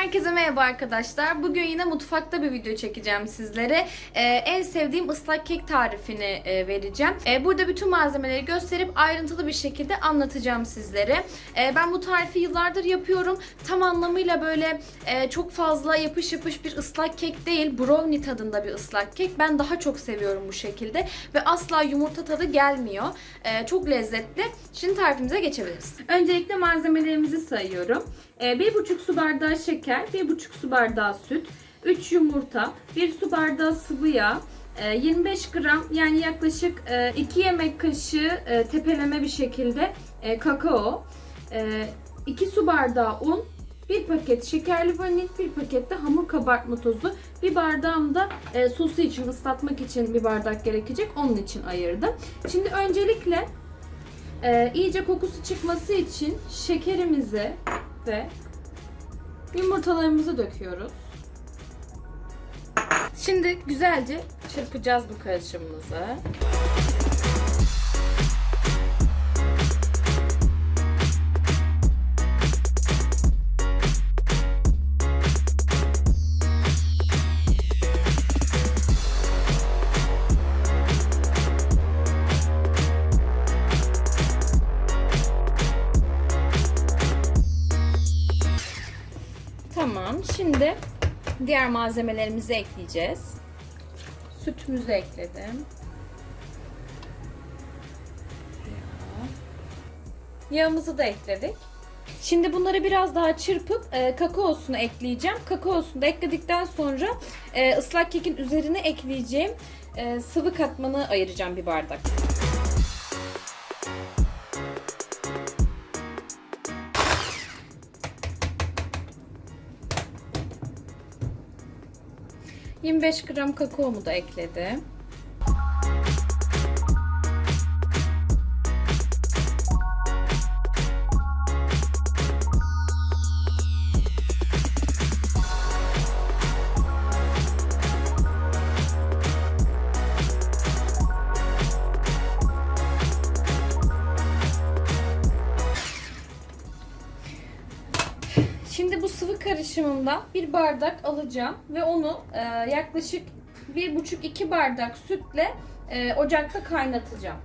Herkese merhaba arkadaşlar. Bugün yine mutfakta bir video çekeceğim sizlere. Ee, en sevdiğim ıslak kek tarifini e, vereceğim. Ee, burada bütün malzemeleri gösterip ayrıntılı bir şekilde anlatacağım sizlere. Ee, ben bu tarifi yıllardır yapıyorum. Tam anlamıyla böyle e, çok fazla yapış yapış bir ıslak kek değil. Brownie tadında bir ıslak kek. Ben daha çok seviyorum bu şekilde. Ve asla yumurta tadı gelmiyor. Ee, çok lezzetli. Şimdi tarifimize geçebiliriz. Öncelikle malzemelerimizi sayıyorum. Ee, 1,5 su bardağı şeker, 1,5 su bardağı süt, 3 yumurta, 1 su bardağı sıvı yağ, e, 25 gram yani yaklaşık 2 yemek kaşığı e, tepeleme bir şekilde e, kakao, 2 su bardağı un, 1 paket şekerli vanil, 1 paket de hamur kabartma tozu, bir bardağım da e, sosu için ıslatmak için bir bardak gerekecek. Onun için ayırdım. Şimdi öncelikle ee, iyice kokusu çıkması için şekerimizi ve yumurtalarımızı döküyoruz. Şimdi güzelce çırpacağız bu karışımımızı. Tamam. Şimdi diğer malzemelerimizi ekleyeceğiz. Sütümüzü ekledim. Yağ. Yağımızı da ekledik. Şimdi bunları biraz daha çırpıp e, kakaosunu ekleyeceğim. Kakaosunu da ekledikten sonra e, ıslak kekin üzerine ekleyeceğim e, sıvı katmanı ayıracağım bir bardak. ...25 gram kakaomu da ekledim. Karışımımdan bir bardak alacağım ve onu e, yaklaşık 1,5-2 bardak sütle e, ocakta kaynatacağım.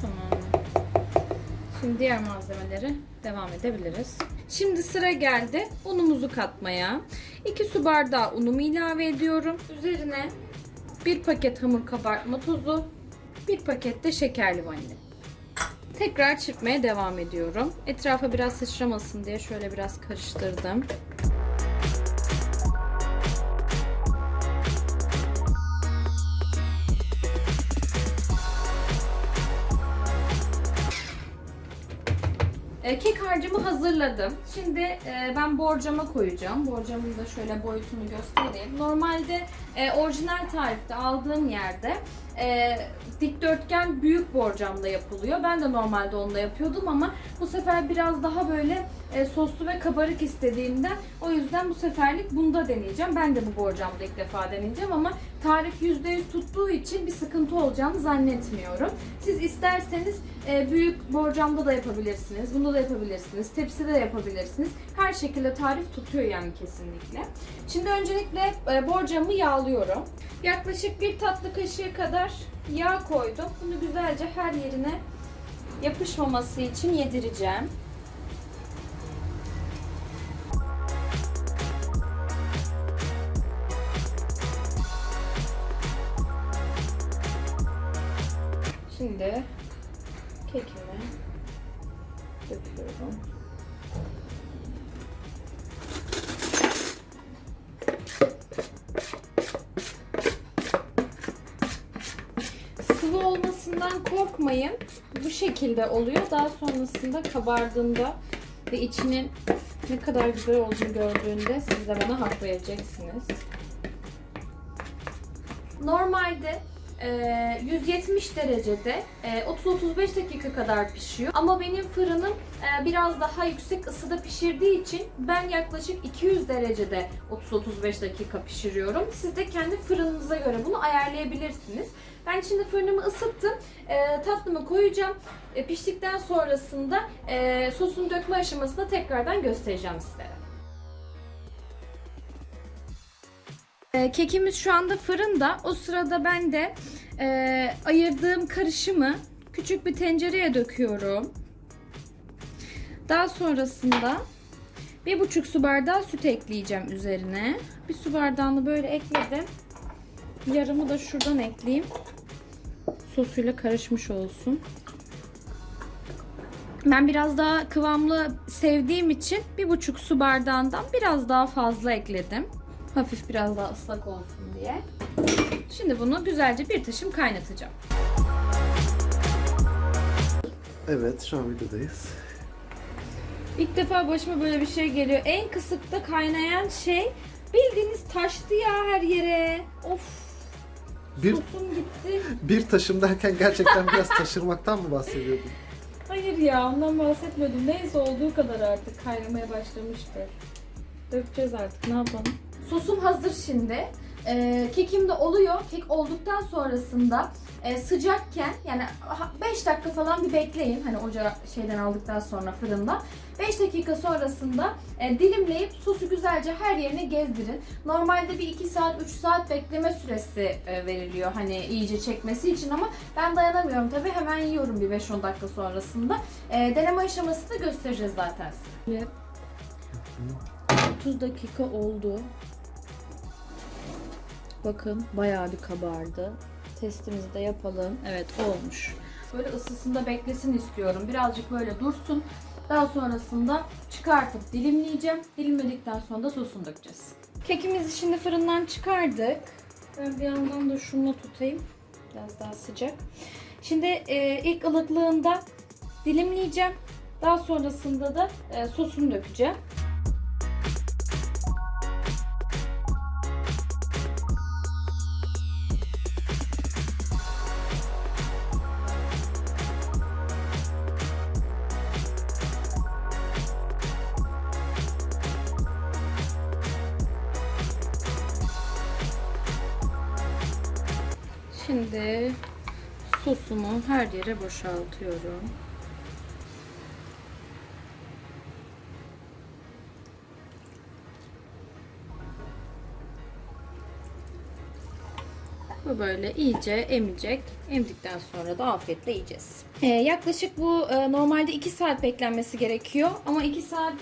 Tamam. Şimdi diğer malzemeleri devam edebiliriz. Şimdi sıra geldi unumuzu katmaya. 2 su bardağı unumu ilave ediyorum. Üzerine bir paket hamur kabartma tozu, bir paket de şekerli vanilya. Tekrar çırpmaya devam ediyorum. Etrafa biraz sıçramasın diye şöyle biraz karıştırdım. E, Kek harcımı hazırladım. Şimdi e, ben borcama koyacağım. Borcamın da şöyle boyutunu göstereyim. Normalde e, orijinal tarifte aldığım yerde dikdörtgen büyük borcamda yapılıyor. Ben de normalde onunla yapıyordum ama bu sefer biraz daha böyle e, soslu ve kabarık istediğimden o yüzden bu seferlik bunda deneyeceğim. Ben de bu borcamda ilk defa deneyeceğim ama tarif %100 tuttuğu için bir sıkıntı olacağını zannetmiyorum. Siz isterseniz e, büyük borcamda da yapabilirsiniz. Bunda da yapabilirsiniz. Tepside de yapabilirsiniz. Her şekilde tarif tutuyor yani kesinlikle. Şimdi öncelikle e, borcamı yağlıyorum. Yaklaşık bir tatlı kaşığı kadar yağ koydum. Bunu güzelce her yerine yapışmaması için yedireceğim. Şimdi kekimi döküyorum. Sıvı olmasından korkmayın. Bu şekilde oluyor. Daha sonrasında kabardığında ve içinin ne kadar güzel olduğunu gördüğünde siz de bana hak vereceksiniz. Normalde e, 170 derecede e, 30-35 dakika kadar pişiyor. Ama benim fırınım e, biraz daha yüksek ısıda pişirdiği için ben yaklaşık 200 derecede 30-35 dakika pişiriyorum. Siz de kendi fırınınıza göre bunu ayarlayabilirsiniz. Ben şimdi fırınımı ısıttım. E, tatlımı koyacağım. E, piştikten sonrasında e, sosunu dökme aşamasında tekrardan göstereceğim sizlere. E, kekimiz şu anda fırında. O sırada ben de e, ayırdığım karışımı küçük bir tencereye döküyorum. Daha sonrasında bir buçuk su bardağı süt ekleyeceğim üzerine. Bir su bardağını böyle ekledim. Yarımı da şuradan ekleyeyim. Sosuyla karışmış olsun. Ben biraz daha kıvamlı sevdiğim için bir buçuk su bardağından biraz daha fazla ekledim. Hafif biraz daha ıslak olsun diye. Şimdi bunu güzelce bir taşım kaynatacağım. Evet, şu an videodayız. İlk defa başıma böyle bir şey geliyor. En kısıkta kaynayan şey bildiğiniz taştı ya her yere. Of. Bir, Sosum gitti. bir taşım derken gerçekten biraz taşırmaktan mı bahsediyordun? Hayır ya ondan bahsetmedim. Neyse olduğu kadar artık kaynamaya başlamıştır. Dökeceğiz artık ne yapalım. Sosum hazır şimdi. Ee, kekim de oluyor. Kek olduktan sonrasında e, sıcakken yani 5 dakika falan bir bekleyin. Hani ocağı şeyden aldıktan sonra fırında. 5 dakika sonrasında e, dilimleyip sosu güzelce her yerine gezdirin. Normalde bir 2 saat 3 saat bekleme süresi e, veriliyor hani iyice çekmesi için ama ben dayanamıyorum tabii hemen yiyorum bir 5-10 dakika sonrasında. E, deneme aşamasını göstereceğiz zaten size. 30 dakika oldu. Bakın bayağı bir kabardı. Testimizi de yapalım. Evet olmuş. Böyle ısısında beklesin istiyorum. Birazcık böyle dursun. Daha sonrasında çıkartıp dilimleyeceğim. Dilimledikten sonra da sosunu dökeceğiz. Kekimizi şimdi fırından çıkardık. Ben bir yandan da şunu tutayım. Biraz daha sıcak. Şimdi e, ilk ılıklığında dilimleyeceğim. Daha sonrasında da e, sosunu dökeceğim. Şimdi sosumu her yere boşaltıyorum. Bu böyle iyice emecek. Emdikten sonra da afiyetle yiyeceğiz. Ee, yaklaşık bu e, normalde 2 saat beklenmesi gerekiyor. Ama 2 saat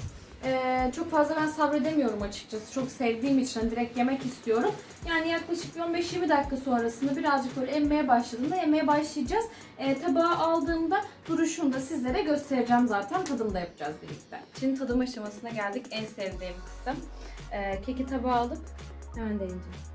e, çok fazla ben sabredemiyorum açıkçası. Çok sevdiğim için hani direkt yemek istiyorum. Yani yaklaşık bir 15-20 dakika sonrasında birazcık böyle emmeye başladığında yemeye başlayacağız. E, tabağa aldığımda duruşunu da sizlere göstereceğim zaten. Tadımı da yapacağız birlikte. Şimdi tadım aşamasına geldik. En sevdiğim kısım. E, keki tabağa alıp hemen deneyeceğim.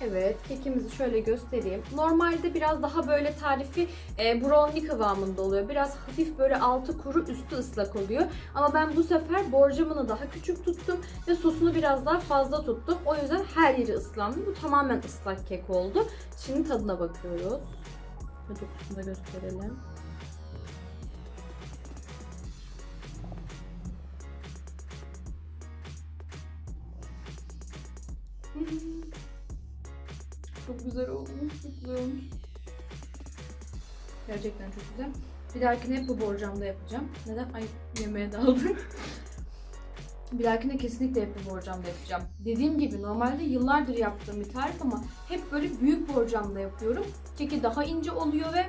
Evet, kekimizi şöyle göstereyim. Normalde biraz daha böyle tarifi e, brownie kıvamında oluyor. Biraz hafif böyle altı kuru, üstü ıslak oluyor. Ama ben bu sefer borcamını daha küçük tuttum ve sosunu biraz daha fazla tuttum. O yüzden her yeri ıslandı. Bu tamamen ıslak kek oldu. Şimdi tadına bakıyoruz. Ve dokusunu da gösterelim. Çok güzel olmuş, çok güzel olmuş. Gerçekten çok güzel. Bir dahakine hep bu borcamda yapacağım. Neden? Ay yemeğe daldım. bir dahakine kesinlikle hep bu borcamda yapacağım. Dediğim gibi normalde yıllardır yaptığım bir tarif ama hep böyle büyük borcamda yapıyorum. Keki daha ince oluyor ve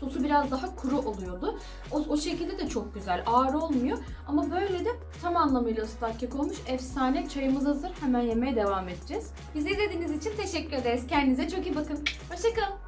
sosu biraz daha kuru oluyordu. O, o şekilde de çok güzel. Ağır olmuyor. Ama böyle de tam anlamıyla ıslak kek olmuş. Efsane. Çayımız hazır. Hemen yemeye devam edeceğiz. Bizi izlediğiniz için teşekkür ederiz. Kendinize çok iyi bakın. Hoşçakalın.